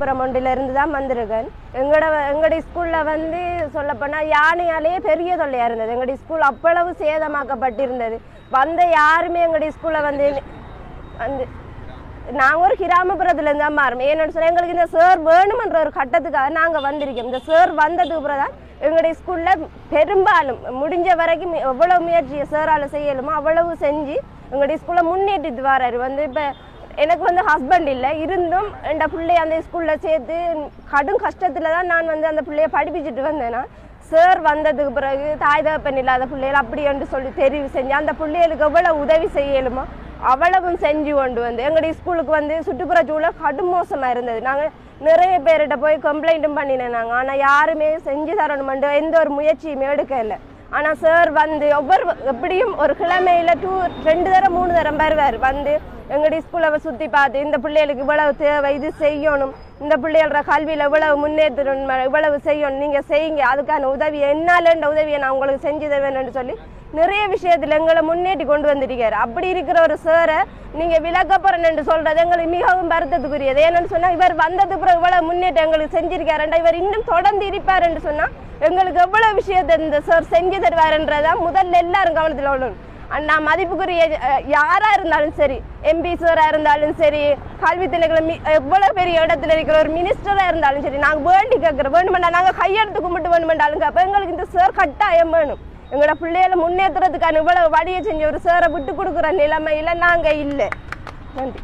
பிரமண்டில இருந்து தான் வந்திருக்கேன். எங்களோட எங்களுடைய ஸ்கூல்ல வந்து சொல்லப்போனால் யானையாலேயே பெரிய தொல்லையா இருந்தது. எங்களுடைய ஸ்கூல் அவ்வளவு சேதமாக்கப்பட்டிருந்தது. வந்த யாருமே எங்களுடைய ஸ்கூல்ல வந்து வந்து நாங்கள் ஒரு கிராமப்புறத்துலேருந்து தான் மாறும் ஏன்னு சொன்னால் எங்களுக்கு இந்த சார் வேணுமன்ற ஒரு கட்டத்துக்காக நாங்கள் வந்திருக்கோம். இந்த சார் வந்ததுக்கு அப்புறம் தான் எங்களுடைய ஸ்கூலில் பெரும்பாலும் முடிஞ்ச வரைக்கும் எவ்வளவு முயற்சியை சாரால் செய்யலுமோ அவ்வளவு செஞ்சு எங்களுடைய ஸ்கூலை முன்னேற்றிட்டு வராரு. வந்து இப்போ எனக்கு வந்து ஹஸ்பண்ட் இல்லை. இருந்தும் என் பிள்ளைய அந்த ஸ்கூலில் சேர்த்து கடும் கஷ்டத்தில் தான் நான் வந்து அந்த பிள்ளைய படிப்பிச்சுட்டு வந்தேன்னா சார் வந்ததுக்கு பிறகு தாய் தகப்பன் இல்லாத பிள்ளைகள் அப்படி என்று சொல்லி தெரிவு செஞ்சு அந்த பிள்ளைகளுக்கு எவ்வளவு உதவி செய்யலுமோ அவ்வளவும் செஞ்சு கொண்டு வந்து எங்களுடைய ஸ்கூலுக்கு வந்து சுற்றுப்புற சூழல் கடும் மோசமாக இருந்தது. நாங்கள் நிறைய பேர்கிட்ட போய் கம்ப்ளைண்ட்டும் பண்ணினேன் நாங்கள் ஆனால் யாருமே செஞ்சு தரணுமெண்டு எந்த ஒரு முயற்சியுமே இல்லை ஆனால் சார் வந்து ஒவ்வொரு எப்படியும் ஒரு கிழமையில் டூ ரெண்டு தரம் மூணு தரம் வருவார். வந்து எங்களுடைய ஸ்கூலை சுற்றி பார்த்து இந்த பிள்ளைகளுக்கு இவ்வளவு தேவை இது செய்யணும். இந்த பிள்ளைகளோட கல்வியில் இவ்வளவு முன்னேற்றணும் இவ்வளவு செய்யணும். நீங்கள் செய்யுங்க. அதுக்கான உதவியை என்னாலன்ற உதவியை நான் உங்களுக்கு செஞ்சு தருவேன்னு சொல்லி நிறைய விஷயத்தில் எங்களை முன்னேற்றி கொண்டு வந்திருக்காரு. அப்படி இருக்கிற ஒரு சாரை நீங்க விளக்கப்புறன்னு சொல்கிறது எங்களுக்கு மிகவும் வருத்தத்துக்குரியது. ஏன்னு சொன்னால் இவர் வந்தது பிறகு இவ்வளவு முன்னேற்றம் எங்களுக்கு செஞ்சிருக்காருண்டா இவர் இன்னும் தொடர்ந்து இருப்பாருன்னு சொன்னால் எங்களுக்கு எவ்வளோ விஷயத்தை இந்த சார் செஞ்சு தருவாருன்றதான் முதல்ல எல்லாரும் கவனத்தில் உள்ளணும் அண்ணா மதிப்புக்குரிய யாராக இருந்தாலும் சரி எம்பி இருந்தாலும் சரி கல்வி திணைக்களம் எவ்வளோ பெரிய இடத்துல இருக்கிற ஒரு மினிஸ்டராக இருந்தாலும் சரி நாங்கள் வேண்டி கேட்குறோம் வேணுமெண்டா நாங்கள் கையெடுத்து கும்பிட்டு வேணுமெண்டாலும் கேட்போம் எங்களுக்கு இந்த சார் கட்டாயம் வேணும். எங்களோட பிள்ளைகளை முன்னேற்றுறதுக்கான இவ்வளோ வழியை செஞ்சு ஒரு சேரை விட்டு கொடுக்குற நிலைமையில் நாங்கள் இல்லை. நன்றி.